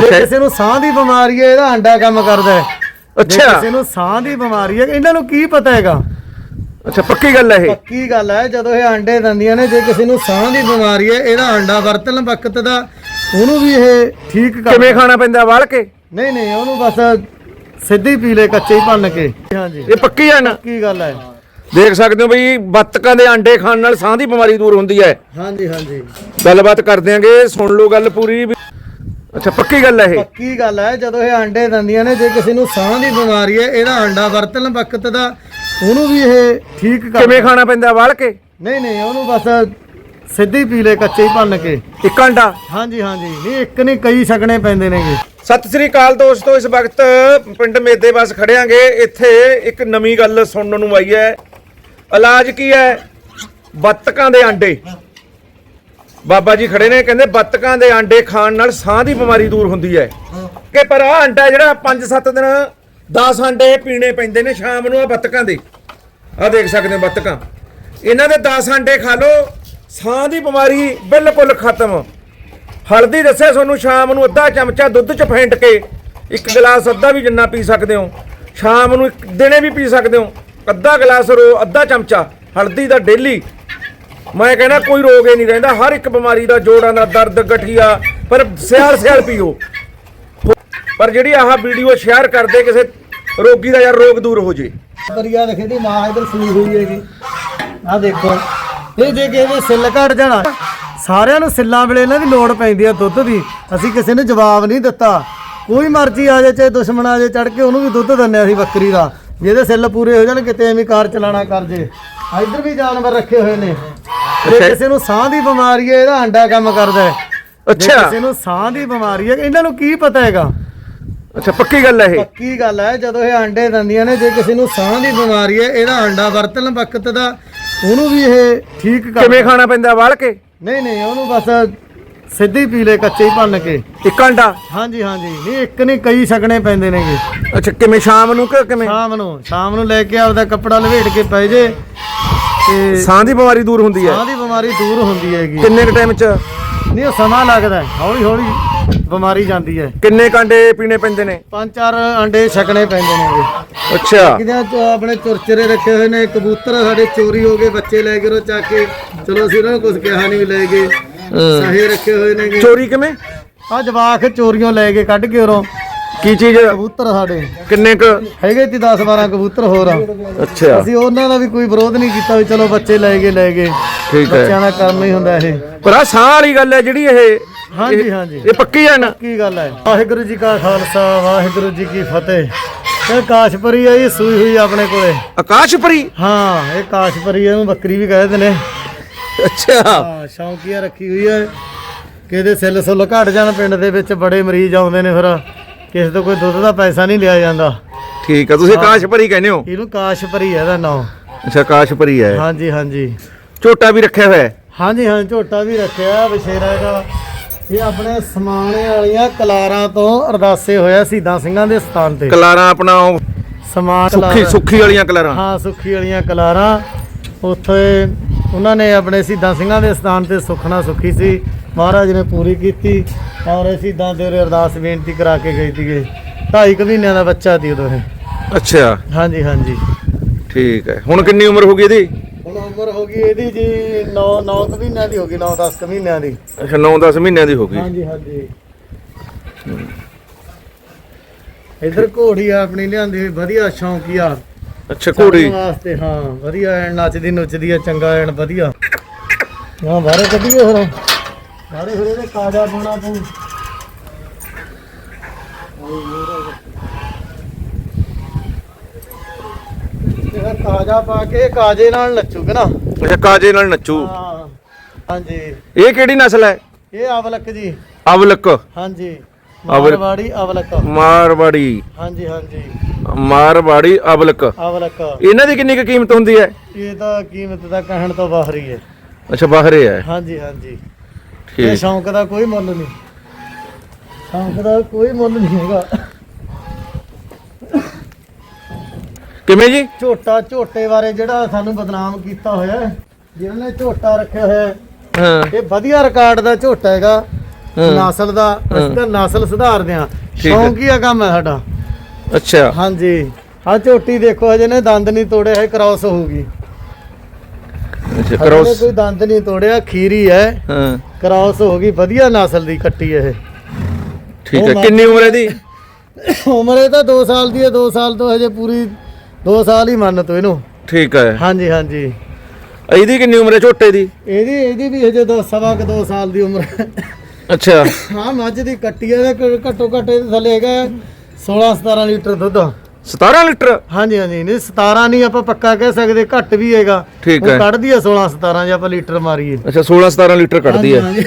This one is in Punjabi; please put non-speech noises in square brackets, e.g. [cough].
ਜੇ। ਕਿਸੇ ਨੂੰ ਸਾਹ ਦੀ ਬਿਮਾਰੀ ਹੈ ਇਹਦਾ ਅੰਡਾ ਕੰਮ ਕਰਦਾ ਹੈ। ਜੇ ਅੱਛਾ। ਕਿਸੇ ਨੂੰ ਸਾਹ ਦੀ ਬਿਮਾਰੀ ਹੈ ਇਹਨਾਂ ਨੂੰ ਕੀ ਪਤਾ ਹੈਗਾ? ਅੱਛਾ ਪੱਕੀ ਗੱਲ ਹੈ ਇਹ। ਪੱਕੀ ਗੱਲ ਹੈ ਜਦੋਂ ਇਹ ਅੰਡੇ ਦਿੰਦੀਆਂ ਨੇ ਜੇ ਕਿਸੇ ਨੂੰ ਸਾਹ ਦੀ ਬਿਮਾਰੀ ਹੈ ਇਹਦਾ ਅੰਡਾ ਵਰਤਣ ਵਕਤ ਦਾ ਉਹਨੂੰ ਵੀ ਇਹ ਠੀਕ ਕਰ ਕਿਵੇਂ ਖਾਣਾ ਪੈਂਦਾ ਵਾਲ ਕੇ? ਨਹੀਂ ਨਹੀਂ ਉਹਨੂੰ ਬਸ ਸਿੱਧੀ ਪੀ ਲੈ ਕੱਚੇ ਹੀ ਭੰਨ ਕੇ। ਹਾਂਜੀ। ਇਹ ਪੱਕੀ ਹੈ ਨਾ? ਕੀ ਗੱਲ ਹੈ। ਦੇਖ ਸਕਦੇ ਹੋ ਬਈ ਬੱਤਕਾਂ ਦੇ ਆਂਡੇ ਖਾਣ ਨਾਲ ਸਾਹ ਦੀ ਬਿਮਾਰੀ ਦੂਰ ਹੁੰਦੀ ਹੈ। ਹਾਂਜੀ ਹਾਂਜੀ। ਗੱਲਬਾਤ ਕਰ ਦਿਆਂਗੇ ਸੁਣ ਲਓ ਗੱਲ ਪੂਰੀ। ਵੀ- ਅੱਛਾ ਪੱਕੀ ਗੱਲ ਹੈ ਇਹ? ਪੱਕੀ ਗੱਲ ਹੈ ਜਦੋਂ ਇਹ ਅੰਡੇ ਦਿੰਦੀਆਂ ਨੇ ਜੇ ਕਿਸੇ ਨੂੰ ਸਾਹ ਦੀ ਬਿਮਾਰੀ ਹੈ ਇਹਦਾ ਅੰਡਾ ਵਰਤਣ ਵਕਤ ਦਾ ਉਹਨੂੰ ਵੀ ਇਹ ਠੀਕ ਕਰ ਕਿਵੇਂ ਖਾਣਾ ਪੈਂਦਾ ਵਾਲ ਕੇ? ਨਹੀਂ ਨਹੀਂ ਉਹਨੂੰ ਬਸ ਸਿੱਧੀ ਪੀ ਲੈ ਕੱਚੇ ਹੀ ਭੰਨ ਕੇ। ਇੱਕ ਆਂਡਾ? ਹਾਂਜੀ ਹਾਂਜੀ। ਨਹੀਂ ਇੱਕ ਨਹੀਂ ਕਈ ਛਕਣੇ ਪੈਂਦੇ ਨੇਗੇ। ਸਤਿ ਸ੍ਰੀ ਅਕਾਲ ਦੋਸਤੋ ਇਸ ਵਕਤ ਪਿੰਡ ਮੇਦੇ ਬਸ ਖੜਿਆਂਗੇ। ਇੱਥੇ ਇੱਕ ਨਵੀਂ ਗੱਲ ਸੁਣਨ ਨੂੰ ਆਈ ਹੈ। ਇਲਾਜ ਕੀ ਹੈ? ਬੱਤਕਾਂ ਦੇ ਆਂਡੇ। ਬਾਬਾ ਜੀ ਖੜੇ ਨੇ ਕਹਿੰਦੇ ਬੱਤਕਾਂ ਦੇ ਆਂਡੇ ਖਾਣ ਨਾਲ ਸਾਹ ਦੀ ਬਿਮਾਰੀ ਦੂਰ ਹੁੰਦੀ ਹੈ। ਕਿ ਪਰ ਆ ਆਂਡਾ ਜਿਹੜਾ 5-7 ਦਿਨ 10 ਆਂਡੇ ਪੀਣੇ ਪੈਂਦੇ ਨੇ ਸ਼ਾਮ ਨੂੰ ਆ ਬੱਤਕਾਂ ਦੇ। ਆ ਦੇਖ ਸਕਦੇ ਹੋ ਬੱਤਕਾਂ। ਇਹਨਾਂ ਦੇ 10 ਆਂਡੇ ਖਾ ਲਓ ਸਾਹ ਦੀ ਬਿਮਾਰੀ ਬਿਲਕੁਲ ਖਤਮ। ਹਲਦੀ ਦੱਸਿਆ ਤੁਹਾਨੂੰ ਸ਼ਾਮ ਨੂੰ ਅੱਧਾ ਚਮਚਾ ਦੁੱਧ ਚ ਫੈਂਟ ਕੇ ਇੱਕ ਗਲਾਸ ਅੱਧਾ ਵੀ ਜਿੰਨਾ ਪੀ ਸਕਦੇ ਹੋ। ਸ਼ਾਮ ਨੂੰ ਇੱਕ ਦਿਨੇ ਵੀ ਪੀ ਸਕਦੇ ਹੋ। ਅੱਧਾ ਗਲਾਸ ਰੋ ਅੱਧਾ ਚਮਚਾ ਹਲਦੀ ਦਾ ਡੇਲੀ ਮੈਂ ਕਹਿੰਦਾ ਕੋਈ ਰੋਗ ਹੀ ਨਹੀਂ ਰਹਿੰਦਾ, ਹਰ ਇੱਕ ਬਿਮਾਰੀ ਦਾ ਜੋੜਾਂ ਦਾ ਦਰਦ, ਗਠੀਆ, ਪਰ ਸਿਆਲ ਸਿਆਲ ਪੀਓ। ਪਰ ਜਿਹੜੀ ਆਹ ਵੀਡੀਓ ਸ਼ੇਅਰ ਕਰਦੇ, ਕਿਸੇ ਰੋਗੀ ਦਾ ਯਾਰ ਰੋਗ ਦੂਰ ਹੋ ਜੇ। ਪਰਿਆ ਦੇਖੇ ਦੀ ਮਾਂ ਇਧਰ ਸੂਈ ਹੋਈ ਹੈਗੀ। ਆ ਦੇਖੋ, ਇਹ ਜੇ ਕਿਸੇ ਸਿੱਲ ਘਟ ਜਾਣਾ, ਸਾਰਿਆਂ ਨੂੰ ਸਿੱਲਾਂ ਵੇਲੇ ਇਹਨਾਂ ਦੀ ਲੋੜ ਪੈਂਦੀ ਆ ਦੁੱਧ ਦੀ। ਅਸੀਂ ਕਿਸੇ ਨੇ ਜਵਾਬ ਨਹੀਂ ਦਿੱਤਾ। ਕੋਈ ਮਰਜ਼ੀ ਆ ਜਾਏ, ਚਾਹੇ ਦੁਸ਼ਮਣ ਆ ਜਾਏ ਚੜ ਕੇ ਉਹਨੂੰ ਵੀ ਦੁੱਧ ਦਿੰਦੇ ਅਸੀਂ ਬੱਕਰੀ ਦਾ। ਜਿਹਦੇ ਸਿੱਲ ਪੂਰੇ ਹੋ ਜਾਣ ਕਿਤੇ ਐਵੇਂ ਕਾਰ ਚਲਾਣਾ ਕਰ ਜੇ। ਇੱਧਰ ਵੀ ਜਾਨਵਰ ਰੱਖੇ ਹੋਏ ਨੇ। ਜੇ। ਕਿਸੇ ਨੂੰ ਸਾਹ ਦੀ ਬਿਮਾਰੀ ਹੈ ਇਹਦਾ ਅੰਡਾ ਕੰਮ ਕਰਦਾ ਹੈ। ਜੇ ਅੱਛਾ। ਕਿਸੇ ਨੂੰ ਸਾਹ ਦੀ ਬਿਮਾਰੀ ਹੈ ਇਹਨਾਂ ਨੂੰ ਕੀ ਪਤਾ ਹੈਗਾ? ਅੱਛਾ ਪੱਕੀ ਗੱਲ ਹੈ ਇਹ। ਪੱਕੀ ਗੱਲ ਹੈ ਜਦੋਂ ਇਹ ਅੰਡੇ ਦਿੰਦੀਆਂ ਨੇ ਜੇ ਕਿਸੇ ਨੂੰ ਸਾਹ ਦੀ ਬਿਮਾਰੀ ਹੈ ਇਹਦਾ ਅੰਡਾ ਵਰਤਣ ਵਕਤ ਦਾ ਉਹਨੂੰ ਵੀ ਇਹ ਠੀਕ ਕਰ ਕਿਵੇਂ ਖਾਣਾ ਪੈਂਦਾ ਵਾਲ ਕੇ? ਨਹੀਂ ਨਹੀਂ ਉਹਨੂੰ ਬਸ ਸਿੱਧੀ ਪੀ ਲੈ ਕੱਚੇ ਹੀ ਭੰਨ ਕੇ। ਇੱਕ ਆਂਡਾ ਹਾਂਜੀ ਹਾਂਜੀ। ਨਹੀਂ ਇੱਕ ਨਹੀਂ ਕਈ ਛਕਣੇ ਪੈਂਦੇ ਨੇਗੇ। ਅੱਛਾ ਕਿਵੇਂ? ਸ਼ਾਮ ਨੂੰ ਕਿ ਕਿਵੇਂ? ਸ਼ਾਮ ਨੂੰ ਸ਼ਾਮ ਨੂੰ ਲੈ ਕੇ ਆਪਦਾ ਕੱਪੜਾ ਲਵੇਟ ਕੇ ਪੈ ਜੇ ਤੇ ਸਾਹ ਦੀ ਬਿਮਾਰੀ ਦੂਰ ਹੁੰਦੀ ਹੈ? ਸਾਹ ਦੀ ਬਿਮਾਰੀ ਦੂਰ ਹੁੰਦੀ ਹੈਗੀ। ਕਿੰਨੇ ਕ ਟਾਈਮ ਚ? ਨਹੀਂ ਉਹ ਸਮਾਂ ਲੱਗਦਾ ਹੈ। ਹੌਲੀ ਹੌਲੀ ਬਿਮਾਰੀ ਜਾਂਦੀ ਹੈ। ਕਿੰਨੇ ਕਾਂਡੇ ਪੀਣੇ ਪੈਂਦੇ ਨੇ? ਪੰਜ ਚਾਰ ਅੰਡੇ ਛਕਣੇ ਪੈਂਦੇ ਨੇਗੇ। ਅੱਛਾ। ਕਿਹਦੇ ਚ ਆਪਣੇ ਚੁਰਚਰੇ ਰੱਖੇ ਹੋਏ ਨੇ। ਕਬੂਤਰ ਸਾਡੇ ਚੋਰੀ ਹੋ ਗਏ ਬੱਚੇ ਲੈ ਗਏ ਰੋ ਚੱਕ ਕੇ। ਚਲੋ ਅਸੀਂ ਉਹਨਾਂ ਨੂੰ ਕੁਝ ਕਿਹਾ ਨਹੀਂ ਲੈ ਗਏ। ਸਹੇ ਰੱਖੇ ਹੋਏ ਨੇਗੇ। ਚੋਰੀ ਕਿਵੇਂ? ਆ ਜਵਾਕ ਚੋਰੀਆਂ ਲੈ ਕੇ ਕੱਢ ਕੇ ਉਰੋਂ। ਕੀ ਚੀਜ਼? ਕਬੂਤਰ ਸਾਡੇ। ਕਿੰਨੇ ਕ? ਹੈਗੇ ਤੀ 10 12 ਕਬੂਤਰ ਹੋਰ ਆ। ਅੱਛਾ। ਅਸੀਂ ਉਹਨਾਂ ਦਾ ਵੀ ਕੋਈ ਵਿਰੋਧ ਨਹੀਂ ਕੀਤਾ ਵੀ ਚਲੋ ਬੱਚੇ ਲੈ ਗਏ ਲੈ ਗਏ। ਠੀਕ ਹੈ। ਬੱਚਿਆਂ ਦਾ ਕੰਮ ਹੀ ਹੁੰਦਾ ਇਹ। ਪਰ ਆ ਸਾਹ ਵਾਲੀ ਗੱਲ ਹੈ ਜਿਹੜੀ ਇਹ। ਹਾਂਜੀ ਹਾਂਜੀ। ਇਹ ਪੱਕੀ ਹੈ ਨਾ? ਕੀ ਗੱਲ ਹੈ। ਵਾਹਿਗੁਰੂ ਜੀ ਕਾ ਖਾਲਸਾ ਵਾਹਿਗੁਰੂ ਜੀ ਕੀ ਫਤਿਹ। ਇਹ ਕਾਸ਼ਪਰੀ ਇਹ ਸੂਈ ਹੋਈ ਆਪਣੇ ਕੋਲੇ। ਆਕਾਸ਼ਪਰੀ? ਹਾਂ ਇਹ ਕਾਸ਼ਪਰੀ ਇਹਨੂੰ ਬੱਕਰੀ ਵੀ ਕਹਿੰਦੇ ਨੇ। ਅੱਛਾ। ਹਾਂ ਸ਼ੌਂਕੀਆ ਰੱਖੀ ਹੋਈ ਹੈ। ਕਿਹਦੇ ਸੈੱਲ ਸੁੱਲ ਘਟ ਜਾਣ ਪਿੰਡ ਦੇ ਵਿੱਚ ਬੜੇ ਮਰੀਜ਼ ਆਉਂਦੇ ਨੇ ਫਿਰ। ਕਿਸੇ ਤੋਂ ਕੋਈ ਦੁੱਧ ਦਾ ਪੈਸਾ ਨਹੀਂ ਲਿਆ ਜਾਂਦਾ। ਠੀਕ ਹੈ। ਤੁਸੀਂ ਆਕਾਸ਼ਪਰੀ ਕਹਿੰਦੇ ਹੋ? ਇਹਨੂੰ ਕਾਸ਼ਪਰੀ ਹੈ ਇਹਦਾ ਨਾਮ। ਅੱਛਾ ਆਕਾਸ਼ਪਰੀ ਹੈ। ਹਾਂਜੀ ਹਾਂਜੀ। ਝੋਟਾ ਵੀ ਰੱਖਿਆ ਹੋਇਆ ਹੈ? ਹਾਂਜੀ ਹਾਂ ਝੋਟਾ ਵੀ ਰੱਖਿਆ ਬਸ਼ੇਰਾ ਇਹਦਾ। ਇਹ ਆਪਣੇ ਸਮਾਣੇ ਵਾਲੀਆਂ ਕਲਾਰਾਂ ਤੋਂ ਅਰਦਾਸੇ ਹੋਇਆ ਸ਼ਹੀਦਾਂ ਸਿੰਘਾਂ ਦੇ ਸਥਾਨ ਤੇ। ਕਲਾਰਾਂ ਆਪਣਾ ਉਹ ਸਮਾਨ ਸੁੱਖੀ ਸੁੱਖੀ ਵਾਲੀਆਂ ਕਲਾਰਾਂ। ਹਾਂ ਸੁੱਖੀ ਵਾਲੀਆਂ ਕਲਾਰਾਂ। ਉੱਥੇ ਉਹਨਾਂ ਨੇ ਆਪਣੇ ਸ਼ਹੀਦਾਂ ਸਿੰਘਾਂ ਦੇ ਸਥਾਨ ਤੇ ਸੁਖਣਾ ਸੁਖੀ ਸੀ। ਮਹਾਰਾਜ ਨੇ ਪੂਰੀ ਕੀਤੀ ਔਰ ਸ਼ਹੀਦਾਂ ਦੇ ਉਰੇ ਅਰਦਾਸ ਬੇਨਤੀ ਕਰਾ ਕੇ ਗਈ ਸੀਗੇ। ਢਾਈ ਕੁ ਮਹੀਨਿਆਂ ਦਾ ਬੱਚਾ ਸੀ ਉਦੋਂ ਇਹ। ਅੱਛਾ। ਹਾਂਜੀ ਹਾਂਜੀ। ਠੀਕ ਹੈ। ਹੁਣ ਕਿੰਨੀ ਉਮਰ ਹੋ ਗਈ ਇਹਦੀ? ਹੁਣ ਉਮਰ ਹੋ ਗਈ ਇਹਦੀ ਜੀ 9 9 ਕੁ ਮਹੀਨਿਆਂ ਦੀ ਹੋ ਗਈ 9 10 ਕੁ ਮਹੀਨਿਆਂ ਦੀ। ਅੱਛਾ 9-10 ਮਹੀਨਿਆਂ ਦੀ ਹੋ ਗਈ। ਹਾਂਜੀ ਹਾਂਜੀ। ਇਧਰ ਘੋੜੀ ਆਪਣੀ ਲਿਆਂਦੀ ਹੋਈ ਵਧੀਆ ਸ਼ੌਂਕੀਆ। ਅੱਛਾ ਘੋੜੀ। ਵਾਸਤੇ ਹਾਂ ਵਧੀਆ ਐਨ ਨੱਚਦੀ ਨੁੱਚਦੀ ਆ ਚੰਗਾ ਐਨ ਵਧੀਆ। ਹਾਂ ਬਾਹਰੇ ਕੱਢੀਏ ਫਿਰ। ਬਾਹਰੇ ਫਿਰ ਇਹਦੇ ਕਾਜਾ ਪਾਉਣਾ ਤੂੰ। ਇਹ ਕਾਜਾ ਪਾ ਕੇ ਕਾਜੇ ਨਾਲ ਨੱਚੂਗੇ ਨਾ। ਅੱਛਾ ਕਾਜੇ ਨਾਲ ਨੱਚੂ। ਹਾਂ ਹਾਂਜੀ। ਇਹ ਕਿਹੜੀ ਨਸਲ ਹੈ? ਇਹ ਅਵਲਕ ਜੀ। ਅਵਲਕ। ਹਾਂਜੀ। ਅਵਲਕ। ਮਾਰਵਾੜੀ ਅਵਲਕ। ਮਾਰਵਾੜੀ। ਹਾਂਜੀ ਹਾਂਜੀ। ਮਾਰਵਾੜੀ ਅਵਲਕ। ਅਵਲਕ। ਇਹਨਾਂ ਦੀ ਕਿੰਨੀ ਕੁ ਕੀਮਤ ਹੁੰਦੀ ਹੈ? ਇਹ ਤਾਂ ਕੀਮਤ ਦਾ ਕਹਿਣ ਤੋਂ ਬਾਹਰ ਹੀ। ਹੈ ਅੱਛਾ ਬਾਹਰੇ ਹੈ। ਹਾਂਜੀ ਹਾਂਜੀ। ਇਹ ਠੀਕ ਸ਼ੌਂਕ ਦਾ ਕੋਈ ਮੁੱਲ ਨਹੀਂ। ਸ਼ੌਂਕ ਦਾ ਕੋਈ ਮੁੱਲ ਨਹੀਂ ਹੈਗਾ। ਕਿਵੇਂ ਜੀ? ਝੋਟਾ ਝੋਟੇ ਬਾਰੇ ਜਿਹੜਾ ਸਾਨੂੰ ਬਦਨਾਮ ਕੀਤਾ ਹੋਇਆ ਹੈ, ਜਿਹਨਾਂ ਨੇ ਝੋਟਾ ਰੱਖਿਆ ਹੋਇਆ ਹੈ, ਹਾਂ। ਇਹ ਵਧੀਆ ਰਿਕਾਰਡ ਦਾ ਝੋਟਾ ਹੈਗਾ। ਨਸਲ ਦਾ ਅਸੀਂ ਤਾਂ ਨਸਲ ਸੁਧਾਰਦੇ ਆ ਠੀਕ ਹੈ। ਸ਼ੌਂਕੀਆ ਕੰਮ ਹੈ ਸਾਡਾ। ਅੱਛਾ। ਹਾਂਜੀ। ਆ ਝੋਟੀ ਦੇਖੋ ਹਜੇ ਨੇ ਦੰਦ ਨਹੀਂ ਤੋੜਿਆ ਹੈ ਕ੍ਰਾਸ ਹੋਊਗੀ। ਅੱਛਾ ਹਜੇ ਕਰੋ ਨੇ ਕੋਈ ਦੰਦ ਨਹੀਂ ਤੋੜਿਆ ਖੀਰੀ ਹੈ। ਹਾਂ। ਕ੍ਰਾਸ ਹੋ ਗਈ ਵਧੀਆ ਨਸਲ ਦੀ ਕੱਟੀ ਇਹ। ਠੀਕ ਹੈ। ਮਾ- ਕਿੰਨੀ ਉਮਰ ਹੈ ਦੀ [coughs] ਉਮਰ ਇਹ ਤਾਂ 2 ਸਾਲ ਦੀ ਹੈ 2 ਸਾਲ ਤੋਂ ਹਜੇ ਪੂਰੀ 2 ਸਾਲ ਹੀ ਮੰਨ ਤੋ ਇਹਨੂੰ। ਠੀਕ ਹੈ। ਹਾਂਜੀ ਹਾਂਜੀ। ਇਹਦੀ ਕਿੰਨੀ ਉਮਰ ਹੈ ਝੋਟੇ ਦੀ? ਇਹਦੀ ਇਹਦੀ ਵੀ ਹਜੇ ਦੋ ਸਵਾ ਕੁ 2 ਸਾਲ ਦੀ ਉਮਰ ਹੈ। ਅੱਛਾ। ਹਾਂ ਮੱਝ ਦੀ ਕੱਟੀ ਹੈ ਘੱਟੋ ਘੱਟ ਇਹਦੇ ਥੱਲੇ ਹੈਗਾ 16 17 ਲੀਟਰ ਦੁੱਧ। 17 ਲੀਟਰ? ਹਾਂਜੀ ਹਾਂਜੀ। ਨਹੀਂ 17 ਨਹੀਂ ਆਪਾਂ ਪੱਕਾ ਕਹਿ ਸਕਦੇ ਘੱਟ ਵੀ ਹੈਗਾ। ਠੀਕ ਉਹ ਹੈ। ਕੱਢਦੀ ਹੈ 16 17 ਜੇ ਆਪਾਂ ਲੀਟਰ ਮਾਰੀਏ। ਅੱਛਾ 16 17 ਲੀਟਰ ਕੱਢਦੀ ਹੈ ਹਾਂਜੀ।